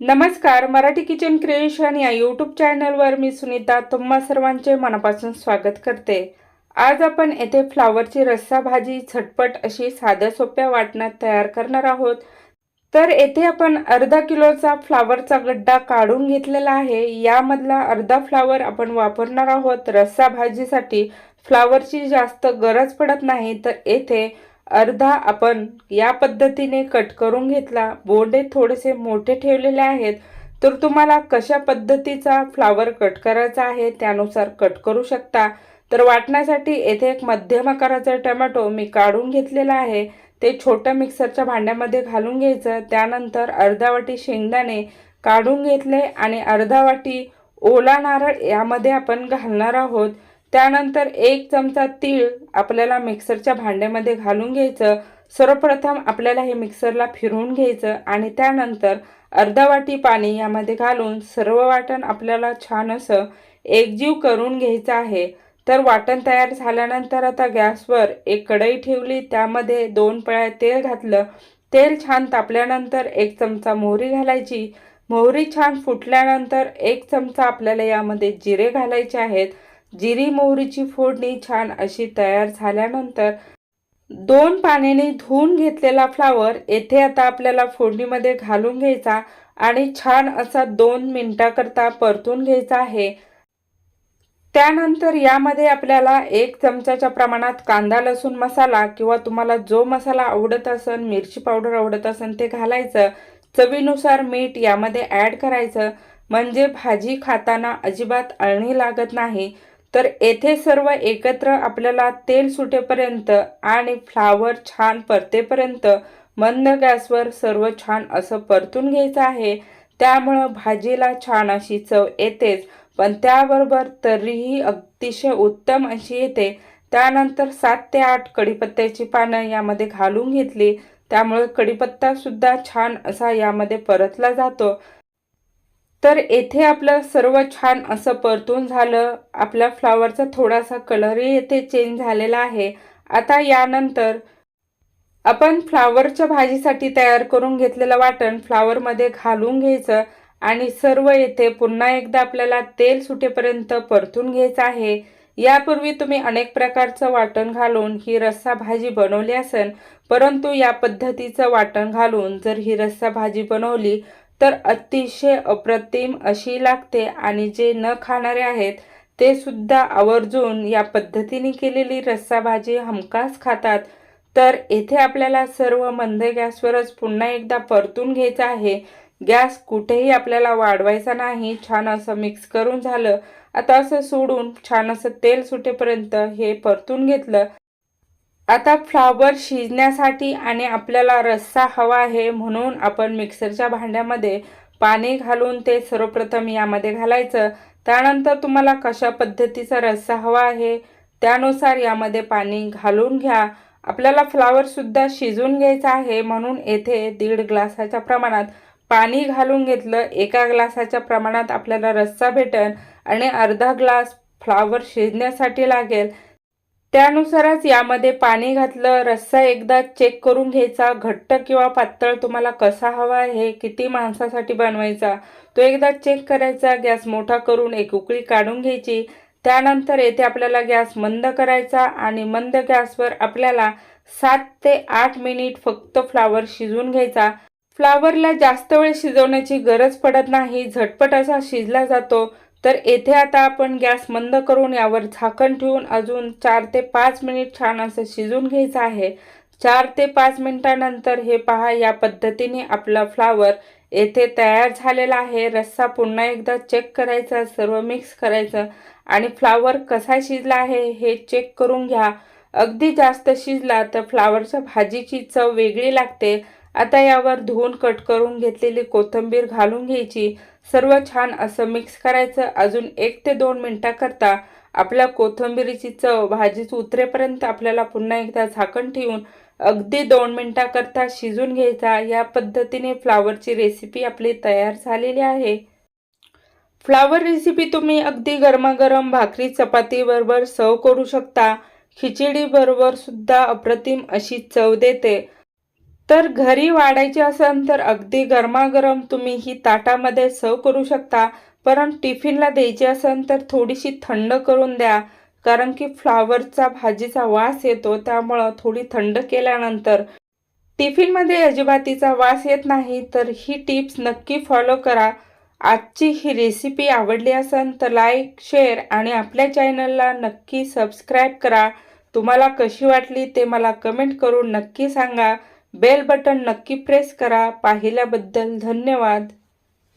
नमस्कार Marathi kitchen creation या YouTube चॅनलवर मी सुनीता तुम्हा सर्वांचे मनापासून स्वागत करते. आज आपण येथे फ्लावरची रस्सा भाजी झटपट अशी साध्या सोप्या वाटणात तयार करणार आहोत. तर येथे आपण अर्धा किलोचा फ्लावरचा गड्डा काढून घेतलेला आहे. यामधला अर्धा फ्लावर आपण वापरणार आहोत. रस्सा भाजीसाठी फ्लावरची जास्त गरज पडत नाही. तर येथे अर्धा आपण या पद्धतीने कट करून घेतला. बोंडे थोडेसे मोठे ठेवलेले आहेत. तर तुम्हाला कशा पद्धतीचा फ्लावर कट करायचा आहे त्यानुसार कट करू शकता. तर वाटण्यासाठी येथे एक मध्यम आकाराचा टमॅटो मी काढून घेतलेला आहे. ते छोट्या मिक्सरच्या भांड्यामध्ये घालून घ्यायचं. त्यानंतर अर्धा वाटी शेंगदाणे काढून घेतले आणि अर्धा वाटी ओला नारळ यामध्ये आपण घालणार आहोत. त्यानंतर एक चमचा तीळ आपल्याला मिक्सरच्या भांड्यामध्ये घालून घ्यायचं. सर्वप्रथम आपल्याला हे मिक्सरला फिरवून घ्यायचं आणि त्यानंतर अर्धा वाटी पाणी यामध्ये घालून सर्व वाटण आपल्याला छान असं एकजीव करून घ्यायचं आहे. तर वाटण तयार झाल्यानंतर आता गॅसवर एक कढई ठेवली त्यामध्ये दोन पळ्या तेल घातलं. तेल छान तापल्यानंतर एक चमचा मोहरी घालायची. मोहरी छान फुटल्यानंतर एक चमचा आपल्याला यामध्ये जिरे घालायचे आहेत. जिरी मोहरीची फोडणी छान अशी तयार झाल्यानंतर दोन पाण्याने धुवून घेतलेला फ्लावर येथे आता आपल्याला फोडणीमध्ये घालून घ्यायचा आणि छान असा दोन मिनटाकरता परतून घ्यायचा आहे. त्यानंतर यामध्ये आपल्याला एक चमचाच्या प्रमाणात कांदा लसूण मसाला किंवा तुम्हाला जो मसाला आवडत असेल मिरची पावडर आवडत असेल ते घालायचं. चवीनुसार मीठ यामध्ये ॲड करायचं. म्हणजे भाजी खाताना अजिबात अळणी लागत नाही. तर येथे सर्व एकत्र आपल्याला तेल सुटेपर्यंत आणि फ्लावर छान परतेपर्यंत मंद गॅसवर सर्व छान असं परतून घ्यायचं आहे. त्यामुळं भाजीला छान अशी चव येतेच पण त्याबरोबर तरीही अतिशय उत्तम अशी येते. त्यानंतर सात ते आठ कढीपत्त्याची पानं यामध्ये घालून घेतली. त्यामुळे कढीपत्ता सुद्धा छान असा यामध्ये परतला जातो. तर येथे आपलं सर्व छान असं परतून झालं. आपल्या फ्लावरचा थोडासा कलरही येथे चेंज झालेला आहे. आता यानंतर आपण फ्लावरच्या भाजीसाठी तयार करून घेतलेलं वाटण फ्लावरमध्ये घालून घ्यायचं आणि सर्व येथे पुन्हा एकदा आपल्याला तेल सुटेपर्यंत परतून घ्यायचं आहे. यापूर्वी तुम्ही अनेक प्रकारचं वाटण घालून ही रस्सा भाजी बनवली असेल परंतु या पद्धतीचं वाटण घालून जर ही रस्सा भाजी बनवली तर अतिशय अप्रतिम अशी लागते आणि जे न खाणारे आहेत ते सुद्धा आवर्जून या पद्धतीने केलेली रस्सा भाजी हमखास खातात. तर येथे आपल्याला सर्व मंद गॅसवरच पुन्हा एकदा परतून घ्यायचं आहे. गॅस कुठेही आपल्याला वाढवायचा नाही छान असं मिक्स करून झालं. आता असं सोडून छान असं तेल सुटेपर्यंत हे परतून घेतलं. आता फ्लावर शिजण्यासाठी आणि आपल्याला रस्सा हवा आहे म्हणून आपण मिक्सरच्या भांड्यामध्ये पाणी घालून ते सर्वप्रथम यामध्ये घालायचं. त्यानंतर तुम्हाला कशा पद्धतीचा रस्सा हवा आहे त्यानुसार यामध्ये पाणी घालून घ्या. आपल्याला फ्लावरसुद्धा शिजून घ्यायचं आहे म्हणून येथे दीड ग्लासाच्या प्रमाणात पाणी घालून घेतलं. एका ग्लासाच्या प्रमाणात आपल्याला रस्सा भेटेल आणि अर्धा ग्लास फ्लावर शिजण्यासाठी लागेल. त्यानुसारच यामध्ये पाणी घातलं रस्सा एकदा चेक करून घ्यायचा घट्ट किंवा पातळ तुम्हाला कसा हवा आहे किती माणसासाठी बनवायचा तो एकदा चेक करायचा गॅस मोठा करून एक उकळी काढून घ्यायची. त्यानंतर येथे आपल्याला गॅस मंद करायचा आणि मंद गॅसवर आपल्याला सात ते आठ मिनिट फक्त फ्लावर शिजवून घ्यायचा. फ्लावरला जास्त वेळ शिजवण्याची गरज पडत नाही झटपट असा शिजला जातो. तर येथे आता आपण गॅस मंद करून यावर झाकण ठेवून अजून चार ते पाच मिनिट छान असं शिजून घ्यायचं आहे. चार ते पाच मिनिटानंतर हे पहा या पद्धतीने आपला फ्लावर येथे तयार झालेला आहे. रस्सा पुन्हा एकदा चेक करायचा सर्व मिक्स करायचं. आणि फ्लावर कसा शिजला आहे हे चेक करून घ्या. अगदी जास्त शिजला तर फ्लावरच्या भाजीची चव वेगळी लागते. आता यावर धुवून कट करून घेतलेली कोथिंबीर घालून घ्यायची. सर्व छान असं मिक्स करायचं. अजून एक ते दोन मिनटाकरता आपल्या कोथिंबीरीची चव भाजीच उतरेपर्यंत आपल्याला पुन्हा एकदा झाकण ठेवून अगदी दोन मिनटाकरता शिजून घ्यायचा. या पद्धतीने फ्लावरची रेसिपी आपली तयार झालेली आहे. फ्लावर रेसिपी तुम्ही अगदी गरमागरम भाकरी चपातीबरोबर सर्व करू शकता. खिचडीबरोबर सुद्धा अप्रतिम अशी चव देते. तर घरी वाढायची असेल तर अगदी गरमागरम तुम्ही ही ताटामध्ये सर्व करू शकता. परंतु टिफिनला द्यायची असेल तर थोडीशी थंड करून द्या. कारण की फ्लावरचा भाजीचा वास येतो त्यामुळं थोडी थंड केल्यानंतर टिफिनमध्ये अजिबातीचा वास येत नाही. तर ही टिप्स नक्की फॉलो करा. आजची ही रेसिपी आवडली असेल तर लाईक शेअर आणि आपल्या चॅनलला नक्की सबस्क्राईब करा. तुम्हाला कशी वाटली ते मला कमेंट करून नक्की सांगा. बेल बटन नक्की प्रेस करा. पाहिल्याबद्दल धन्यवाद.